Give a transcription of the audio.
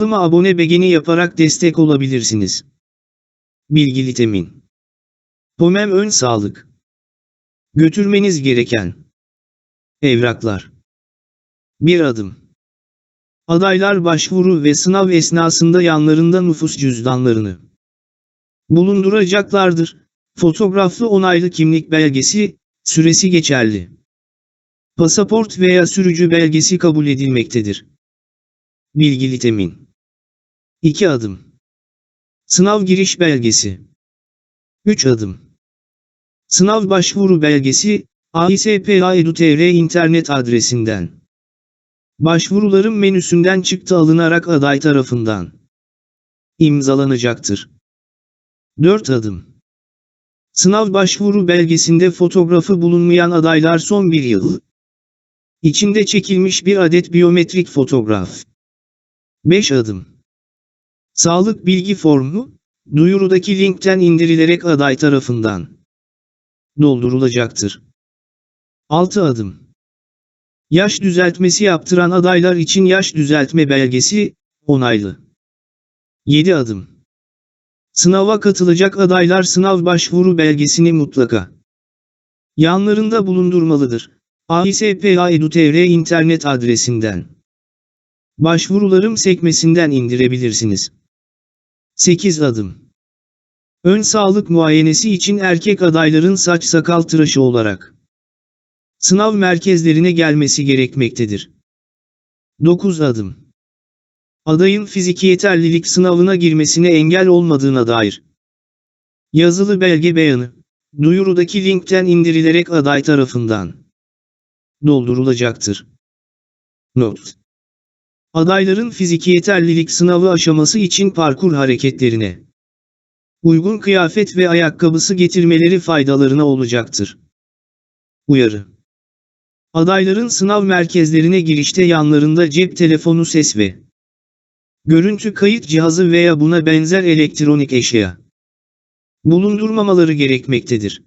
Kanalıma abone beğeni yaparak destek olabilirsiniz. Bilgili temin. Pomem ön sağlık. Götürmeniz gereken evraklar. Bir adım. Adaylar başvuru ve sınav esnasında yanlarında nüfus cüzdanlarını bulunduracaklardır. Fotoğraflı onaylı kimlik belgesi, süresi geçerli. Pasaport veya sürücü belgesi kabul edilmektedir. Bilgili temin. 2 adım. Sınav giriş belgesi. 3 adım. Sınav başvuru belgesi, AİSPA.edu.tr internet adresinden. Başvuruların menüsünden çıktı alınarak aday tarafından imzalanacaktır. 4 adım. Sınav başvuru belgesinde fotoğrafı bulunmayan adaylar son bir yıl içinde çekilmiş bir adet biyometrik fotoğraf. 5 adım. Sağlık bilgi formu, duyurudaki linkten indirilerek aday tarafından doldurulacaktır. 6 adım. Yaş düzeltmesi yaptıran adaylar için yaş düzeltme belgesi, onaylı. 7 adım. Sınava katılacak adaylar sınav başvuru belgesini mutlaka yanlarında bulundurmalıdır. AİSPA.edu.tr internet adresinden. Başvurularım sekmesinden indirebilirsiniz. 8 adım. Ön sağlık muayenesi için erkek adayların saç sakal tıraşı olarak sınav merkezlerine gelmesi gerekmektedir. 9 adım. Adayın fiziki yeterlilik sınavına girmesine engel olmadığına dair yazılı belge beyanı, duyurudaki linkten indirilerek aday tarafından doldurulacaktır. Not. Adayların fiziki yeterlilik sınavı aşaması için parkur hareketlerine uygun kıyafet ve ayakkabısı getirmeleri faydalarına olacaktır. Uyarı Adayların sınav merkezlerine girişte yanlarında cep telefonu ses ve görüntü kayıt cihazı veya buna benzer elektronik eşya bulundurmamaları gerekmektedir.